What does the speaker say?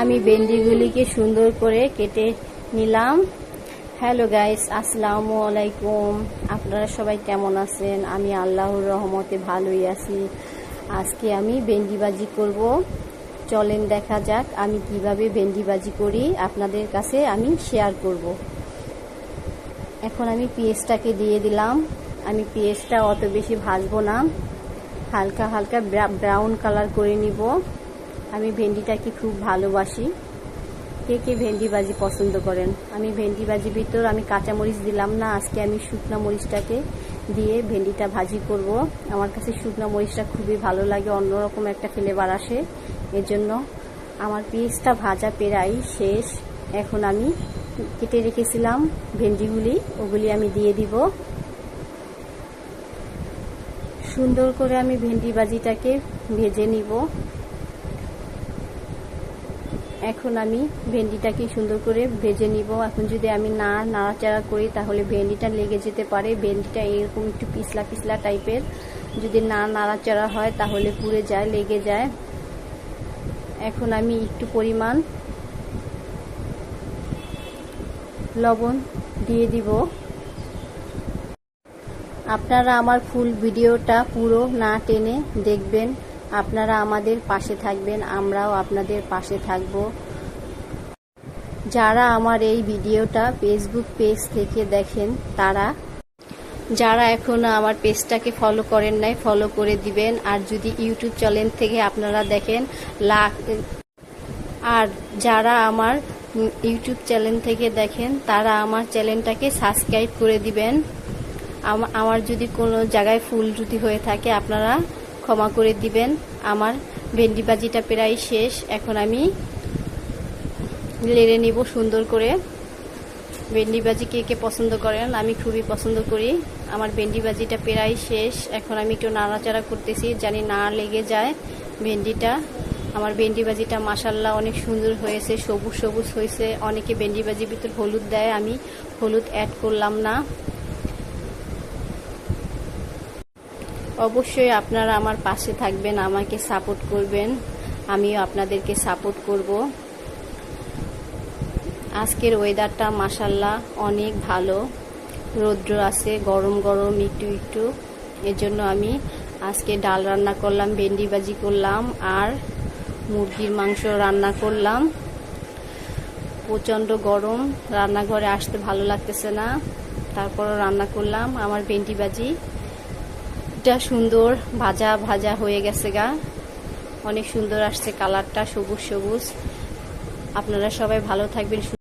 আমি ভেন্ডিগুলিকে সুন্দর করে কেটে নিলাম। হ্যালো গাইস, আসসালামু আলাইকুম। আপনারা সবাই কেমন আছেন? আমি আল্লাহর রহমতে ভালোই আছি। আজকে আমি ভেন্ডিবাজি করব। চলেন দেখা যাক আমি কীভাবে ভেন্ডিবাজি করি। আপনাদের কাছে আমি শেয়ার করব। এখন আমি পেঁয়াজটাকে দিয়ে দিলাম। আমি পেঁয়াজটা অত বেশি ভাজবো না। হালকা হালকা ব্রাউন কালার করে নিব। আমি ভেন্ডিটাকে খুব ভালোবাসি। কে কে ভেন্ডি ভাজি পছন্দ করেন? আমি ভেন্ডি ভাজির ভিতর আমি কাঁচামরিচ দিলাম না, আজকে আমি শুকনো মরিচটাকে দিয়ে ভেন্ডিটা ভাজি করব। আমার কাছে শুকনো মরিচটা খুবই ভালো লাগে, অন্যরকম একটা ফ্লেভার আসে। এর জন্য আমার পিসটা ভাজা পেরাই শেষ। এখন আমি কেটে রেখেছিলাম ভেন্ডিগুলি, ওগুলি আমি দিয়ে দিব। সুন্দর করে আমি ভেন্ডি ভাজিটাকে ভেজে নিব। এখন আমি ভেন্ডিটাকে সুন্দর করে ভেজে নিব। এখন যদি আমি না নাড়াচাড়া করি, তাহলে ভেন্ডিটা লেগে যেতে পারে। ভেন্ডিটা এরকম একটু পিছলা পিছলা টাইপের। যদি না নাড়াচাড়া হয়, তাহলে পুড়ে যায়, লেগে যায়। এখন আমি একটু পরিমাণ লবণ দিয়ে দিব। আপনারা আমার ফুল ভিডিওটা পুরো না টেনে দেখবেন। আপনারা আমাদের পাশে থাকবেন, আমরাও আপনাদের পাশে থাকব। যারা আমার এই ভিডিওটা ফেসবুক পেজ থেকে দেখেন, তারা, যারা এখনও আমার পেজটাকে ফলো করেন নাই ফলো করে দিবেন। আর যদি ইউটিউব চ্যানেল থেকে আপনারা দেখেন, লাখ, আর যারা আমার ইউটিউব চ্যানেল থেকে দেখেন, তারা আমার চ্যানেলটাকে সাবস্ক্রাইব করে দিবেন। আমার যদি কোনো জায়গায় ফুল যদি হয়ে থাকে, আপনারা ক্ষমা করে দিবেন। আমার ভেন্ডি বাজিটা প্রায় শেষ। এখন আমি লেড়ে নিব সুন্দর করে। ভেন্ডি বাজি কে কে পছন্দ করেন, আমি খুবই পছন্দ করি। আমার ভেন্ডি বাজিটা প্রায় শেষ। এখন আমি একটু নাড়াচাড়া করতেছি, জানি না লেগে যায় ভেন্ডিটা। আমার ভেন্ডি বাজিটা মাসাল্লাহ অনেক সুন্দর হয়েছে, সবুজ সবুজ হয়েছে। অনেকে ভেন্ডি বাজির ভিতর হলুদ দেয়, আমি হলুদ অ্যাড করলাম না। অবশ্যই আপনারা আমার পাশে থাকবেন, আমাকে সাপোর্ট করবেন। আমিও আপনাদেরকে সাপোর্ট করব। আজকের ওয়েদারটা মাসাল্লাহ অনেক ভালো। রৌদ্র আছে, গরম গরম, একটু একটু। এজন্য আমি আজকে ডাল রান্না করলাম, ভেন্ডি ভাজি করলাম, আর মুরগির মাংস রান্না করলাম। প্রচণ্ড গরম, রান্নাঘরে আসতে ভালো লাগতেছে না। তারপরও রান্না করলাম, আমার ভেন্ডি ভাজি। এটা সুন্দর, ভাজা ভাজা হয়ে গেছে গা। অনেক সুন্দর আসছে কালারটা, সবুজ সবুজ। আপনারা সবাই ভালো থাকবেন